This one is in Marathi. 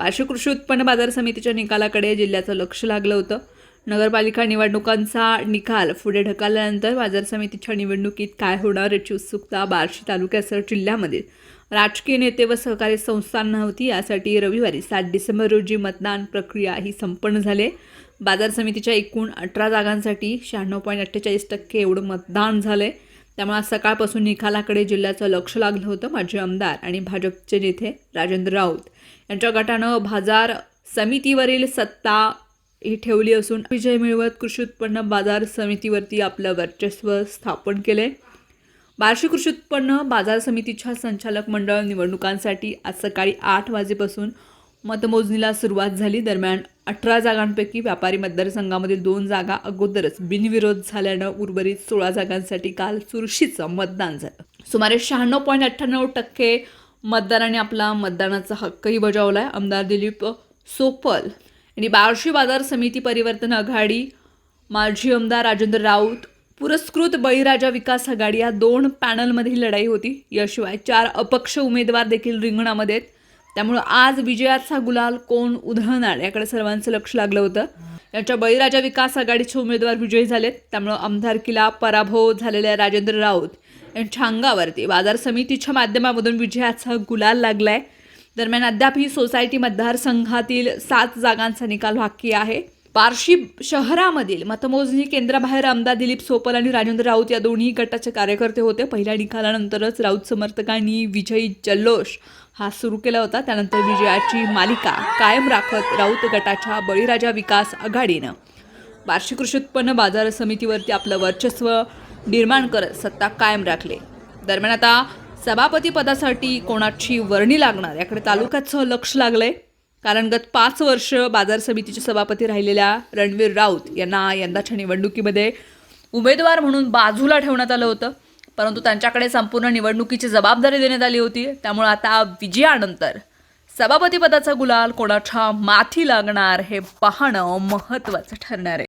वार्षिक कृषी उत्पन्न बाजार समितीच्या निकालाकडे जिल्ह्याचं लक्ष लागलं होतं. नगरपालिका निवडणुकांचा निकाल पुढे ढकलल्यानंतर बाजार समितीच्या निवडणुकीत काय होणार याची उत्सुकता बार्शी तालुक्यासह जिल्ह्यामध्ये राजकीय नेते व सहकारी संस्थांना होती यासाठी रविवारी सात डिसेंबर रोजी मतदान प्रक्रिया ही संपन्न झाली. बाजार समितीच्या एकूण अठरा जागांसाठी शहाण्णव पॉईंट अठ्ठेचाळीस टक्के एवढं मतदान झालं आहे त्यामुळे आज सकाळपासून निकालाकडे जिल्ह्याचं लक्ष लागलं होतं माजी आमदार आणि भाजपचे नेते राजेंद्र राऊत. यांच्या गटानं बाजार समितीवरील सत्ता ही ठेवली असून विजय मिळवत कृषी उत्पन्न बाजार समितीवरती आपलं वर्चस्व स्थापन केले बार्शी कृषी उत्पन्न बाजार समितीच्या संचालक मंडळ निवडणुकांसाठी आज सकाळी आठ वाजेपासून मतमोजणीला सुरुवात झाली. दरम्यान अठरा जागांपैकी व्यापारी मतदारसंघामधील दोन जागा अगोदरच बिनविरोध झाल्यानं उर्वरित सोळा जागांसाठी काल चुरशीचं मतदान झालं. सुमारे शहाण्णव पॉईंट अठ्ठ्याण्णव टक्के मतदारांनी आपला मतदानाचा हक्कही बजावलाय. आमदार दिलीप सोपल यांनी बार्शी बाजार समिती परिवर्तन आघाडी माजी आमदार राजेंद्र राऊत पुरस्कृत बळीराजा विकास आघाडी या दोन पॅनलमध्ये लढाई होती. याशिवाय चार अपक्ष उमेदवार देखील रिंगणामध्ये आहेत. त्यामुळं आज विजयाचा गुलाल कोण उधळणार याकडे सर्वांचं लक्ष लागलं होतं. यांच्या बळीराजा विकास आघाडीचे उमेदवार विजयी झालेत. त्यामुळं आमदारकीला पराभव झालेल्या राजेंद्र राऊत यांच्या अंगावरती बाजार समितीच्या माध्यमामधून विजयाचा गुलाल लागलाय. दरम्यान अद्याप ही सोसायटी मतदारसंघातील सात जागांचा निकाल बाकी आहे. बार्शी शहरामधील मतमोजणी केंद्राबाहेर आमदार दिलीप सोपल आणि राजेंद्र राऊत या दोन्ही गटाचे कार्यकर्ते होते. पहिल्या निकालानंतरच राऊत समर्थकांनी विजयी जल्लोष हा सुरू केला होता. त्यानंतर विजयाची मालिका कायम राखत राऊत गटाच्या बळीराजा विकास आघाडीनं बार्शी कृषी उत्पन्न बाजार समितीवरती आपलं वर्चस्व निर्माण करत सत्ता कायम राखले. दरम्यान आता सभापती पदासाठी कोणाची वर्णी लागणार? याकडे तालुक्याचं लक्ष लागलंय. कारण गत पाच वर्ष बाजार समितीचे सभापती राहिलेल्या रणवीर राऊत यांना यंदाच्या निवडणुकीमध्ये उमेदवार म्हणून बाजूला ठेवण्यात आलं होतं. परंतु त्यांच्याकडे संपूर्ण निवडणुकीची जबाबदारी देण्यात आली होती. त्यामुळे आता विजयानंतर सभापतीपदाचा गुलाल कोणाच्या माथी लागणार हे पाहणं महत्त्वाचं ठरणार आहे.